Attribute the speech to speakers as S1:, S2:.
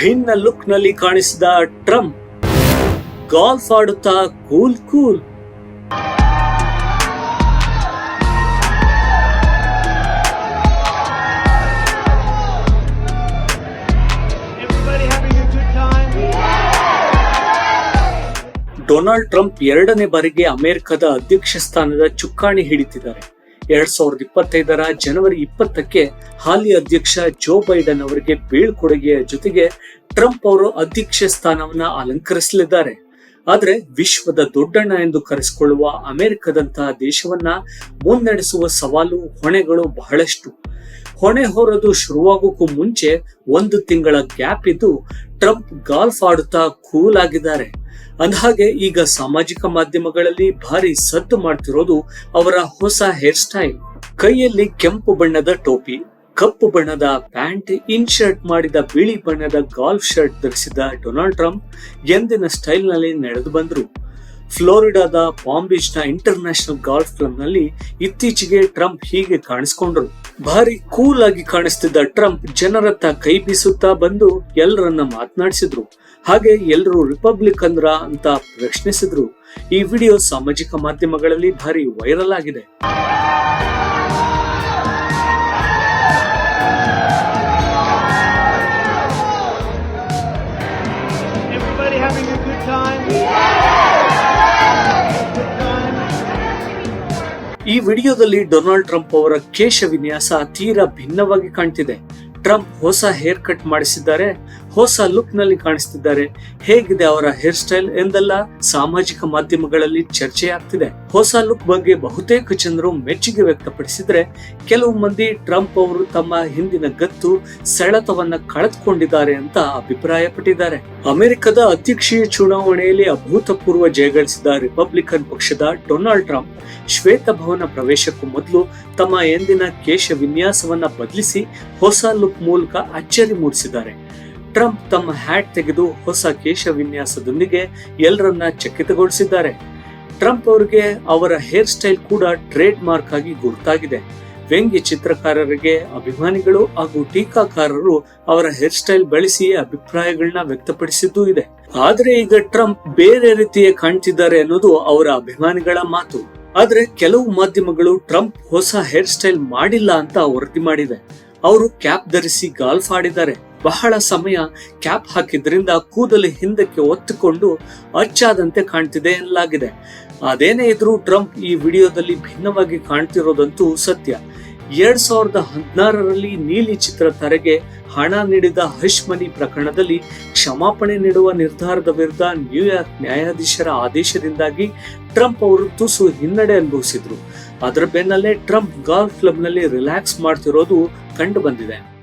S1: ಭಿನ್ನ ಲುಕ್ನಲ್ಲಿ ಕಾಣಿಸಿದ ಟ್ರಂಪ್. ಗಾಲ್ಫ್ ಆಡುತ್ತಾ ಕೂಲ್ ಕೂಲ್? ಡೊನಾಲ್ಡ್ ಟ್ರಂಪ್ ಎರಡನೇ ಬಾರಿಗೆ ಅಮೆರಿಕದ ಅಧ್ಯಕ್ಷ ಸ್ಥಾನದ ಚುಕ್ಕಾಣಿ ಹಿಡಿತಿದ್ದಾರೆ. ಎರಡ್ ಸಾವಿರದ ಇಪ್ಪತ್ತೈದರ ಜನವರಿ ಇಪ್ಪತ್ತಕ್ಕೆ ಹಾಲಿ ಅಧ್ಯಕ್ಷ ಜೋ ಬೈಡನ್ ಅವರಿಗೆ ಬೀಳ್ಕೊಡುಗೆಯ ಜೊತೆಗೆ ಟ್ರಂಪ್ ಅವರು ಅಧ್ಯಕ್ಷ ಸ್ಥಾನವನ್ನ ಅಲಂಕರಿಸಲಿದ್ದಾರೆ. ಆದ್ರೆ ವಿಶ್ವದ ದೊಡ್ಡಣ್ಣ ಎಂದು ಕರೆಸಿಕೊಳ್ಳುವ ಅಮೆರಿಕದಂತಹ ದೇಶವನ್ನ ಮುನ್ನಡೆಸುವ ಸವಾಲು ಹೊಣೆಗಳು ಬಹಳಷ್ಟು. ಹೊಣೆ ಹೊರದು ಶುರುವಾಗೋಕ್ಕೂ ಮುಂಚೆ ಒಂದು ತಿಂಗಳ ಗ್ಯಾಪ್ ಇದ್ದು ಟ್ರಂಪ್ ಗಾಲ್ಫ್ ಆಡುತ್ತಾ ಕೂಲ್ ಆಗಿದ್ದಾರೆ. ಅಂದಹಾಗೆ ಈಗ ಸಾಮಾಜಿಕ ಮಾಧ್ಯಮಗಳಲ್ಲಿ ಭಾರಿ ಸದ್ದು ಮಾಡ್ತಿರೋದು ಅವರ ಹೊಸ ಹೇರ್ ಸ್ಟೈಲ್. ಕೈಯಲ್ಲಿ ಕೆಂಪು ಬಣ್ಣದ ಟೋಪಿ ಕಪ್ಪು ಬಣ್ಣದ ಪ್ಯಾಂಟ್, ಇನ್ ಶರ್ಟ್ ಮಾಡಿದ ಬಿಳಿ ಬಣ್ಣದ ಗಾಲ್ಫ್ ಶರ್ಟ್ ಧರಿಸಿದ ಡೊನಾಲ್ಡ್ ಟ್ರಂಪ್ ಎಂದಿನ ಸ್ಟೈಲ್ನಲ್ಲಿ ನಡೆದು ಬಂದರು. ಫ್ಲೋರಿಡಾದ ಬಾಂಬೀಚ್ನ ಇಂಟರ್ ನ್ಯಾಷನಲ್ ಗಾಲ್ಫ್ ಕ್ಲಬ್ನಲ್ಲಿ ಇತ್ತೀಚೆಗೆ ಟ್ರಂಪ್ ಹೀಗೆ ಕಾಣಿಸ್ಕೊಂಡ್ರು. ಭಾರಿ ಕೂಲ್ ಆಗಿ ಕಾಣಿಸ್ತಿದ್ದ ಟ್ರಂಪ್ ಜನರತ್ತ ಕೈ ಬೀಸುತ್ತಾ ಬಂದು ಎಲ್ಲರನ್ನ ಮಾತನಾಡಿಸಿದ್ರು. ಹಾಗೆ ಎಲ್ಲರೂ ರಿಪಬ್ಲಿಕ್ ಅಂದ್ರ ಅಂತ ಪ್ರಶ್ನಿಸಿದ್ರು. ಈ ವಿಡಿಯೋ ಸಾಮಾಜಿಕ ಮಾಧ್ಯಮಗಳಲ್ಲಿ ಭಾರಿ ವೈರಲ್ ಆಗಿದೆ.
S2: Having a good time?
S1: ಈ ವಿಡಿಯೋದಲ್ಲಿ ಡೊನಾಲ್ಡ್ ಟ್ರಂಪ್ ಅವರ ಕೇಶ ವಿನ್ಯಾಸ ತೀರಾ ಭಿನ್ನವಾಗಿ ಕಾಣ್ತಿದೆ ಟ್ರಂಪ್ ಹೊಸ ಹೇರ್ ಕಟ್ ಮಾಡಿಸಿದ್ದಾರೆ ಹೊಸ ಲುಕ್ನಲ್ಲಿ ಕಾಣಿಸ್ತಿದ್ದಾರೆ. ಹೇಗಿದೆ ಅವರ ಹೇರ್ ಸ್ಟೈಲ್ ಎಂದೆಲ್ಲ ಸಾಮಾಜಿಕ ಮಾಧ್ಯಮಗಳಲ್ಲಿ ಚರ್ಚೆ ಆಗ್ತಿದೆ ಹೊಸ ಲುಕ್ ಬಗ್ಗೆ ಬಹುತೇಕ ಜನರು ಮೆಚ್ಚುಗೆ ವ್ಯಕ್ತಪಡಿಸಿದ್ರೆ, ಕೆಲವು ಮಂದಿ ಟ್ರಂಪ್ ಅವರು ತಮ್ಮ ಹಿಂದಿನ ಗತ್ತು, ಸೆಳೆತವನ್ನ ಕಳೆದುಕೊಂಡಿದ್ದಾರೆ ಅಂತ ಅಭಿಪ್ರಾಯಪಟ್ಟಿದ್ದಾರೆ. ಅಮೆರಿಕದ ಅಧ್ಯಕ್ಷೀಯ ಚುನಾವಣೆಯಲ್ಲಿ ಅಭೂತಪೂರ್ವ ಜಯಗಳಿಸಿದ ರಿಪಬ್ಲಿಕನ್ ಪಕ್ಷದ ಡೊನಾಲ್ಡ್ ಟ್ರಂಪ್ ಶ್ವೇತ ಭವನ ಪ್ರವೇಶಕ್ಕೂ ಮೊದಲು ತಮ್ಮ ಎಂದಿನ ಕೇಶ ವಿನ್ಯಾಸವನ್ನ ಬದಲಿಸಿ ಹೊಸ ಲುಕ್ ಮೂಲಕ ಅಚ್ಚರಿ ಮೂಡಿಸಿದ್ದಾರೆ. ಟ್ರಂಪ್ ತಮ್ಮ ಹ್ಯಾಟ್ ತೆಗೆದು ಹೊಸ ಕೇಶ ವಿನ್ಯಾಸದೊಂದಿಗೆ ಎಲ್ಲರನ್ನ ಚಕಿತಗೊಳಿಸಿದ್ದಾರೆ. ಟ್ರಂಪ್ ಅವರಿಗೆ ಅವರ ಹೇರ್ ಸ್ಟೈಲ್ ಕೂಡ ಟ್ರೇಡ್ ಮಾರ್ಕ್ ಆಗಿ ಗುರುತಾಗಿದೆ. ವ್ಯಂಗ್ಯ ಚಿತ್ರಕಾರರಿಗೆ ಅಭಿಮಾನಿಗಳು ಹಾಗೂ ಟೀಕಾಕಾರರು ಅವರ ಹೇರ್ ಸ್ಟೈಲ್ ಬಳಸಿ ಅಭಿಪ್ರಾಯಗಳನ್ನ ವ್ಯಕ್ತಪಡಿಸಿದ್ದೂ ಇದೆ. ಆದ್ರೆ ಈಗ ಟ್ರಂಪ್ ಬೇರೆ ರೀತಿಯ ಕಾಣ್ತಿದ್ದಾರೆ ಅನ್ನೋದು ಅವರ ಅಭಿಮಾನಿಗಳ ಮಾತು. ಆದ್ರೆ ಕೆಲವು ಮಾಧ್ಯಮಗಳು ಟ್ರಂಪ್ ಹೊಸ ಹೇರ್ ಸ್ಟೈಲ್ ಮಾಡಿಲ್ಲ ಅಂತ ವರದಿ ಮಾಡಿದೆ. ಅವರು ಕ್ಯಾಪ್ ಧರಿಸಿ ಗಾಲ್ಫ್ ಆಡಿದ್ದಾರೆ. ಬಹಳ ಸಮಯ ಕ್ಯಾಪ್ ಹಾಕಿದ್ರಿಂದ ಕೂದಲು ಹಿಂದಕ್ಕೆ ಒತ್ತಿಕೊಂಡು ಅಚ್ಚಾದಂತೆ ಕಾಣ್ತಿದೆ ಎನ್ನಲಾಗಿದೆ. ಅದೇನೇ ಇದ್ರೂ ಟ್ರಂಪ್ ಈ ವಿಡಿಯೋದಲ್ಲಿ ಭಿನ್ನವಾಗಿ ಕಾಣ್ತಿರೋದಂತೂ ಸತ್ಯ. ಎರಡ್ ಸಾವಿರದ ಹದಿನಾರರಲ್ಲಿ ನೀಲಿ ಚಿತ್ರ ತರೆಗೆ ಹಣ ನೀಡಿದ ಮನಿ ಪ್ರಕರಣದಲ್ಲಿ ಕ್ಷಮಾಪಣೆ ನೀಡುವ ನಿರ್ಧಾರದ ವಿರುದ್ಧ ನ್ಯೂಯಾರ್ಕ್ ನ್ಯಾಯಾಧೀಶರ ಆದೇಶದಿಂದಾಗಿ ಟ್ರಂಪ್ ಅವರು ತುಸು ಹಿನ್ನಡೆ ಅನುಭವಿಸಿದ್ರು. ಅದರ ಬೆನ್ನಲ್ಲೇ ಟ್ರಂಪ್ ಗಾಲ್ಫ್ ಕ್ಲಬ್ನಲ್ಲಿ ರಿಲ್ಯಾಕ್ಸ್ ಮಾಡ್ತಿರೋದು ಕಂಡು ಬಂದಿದೆ.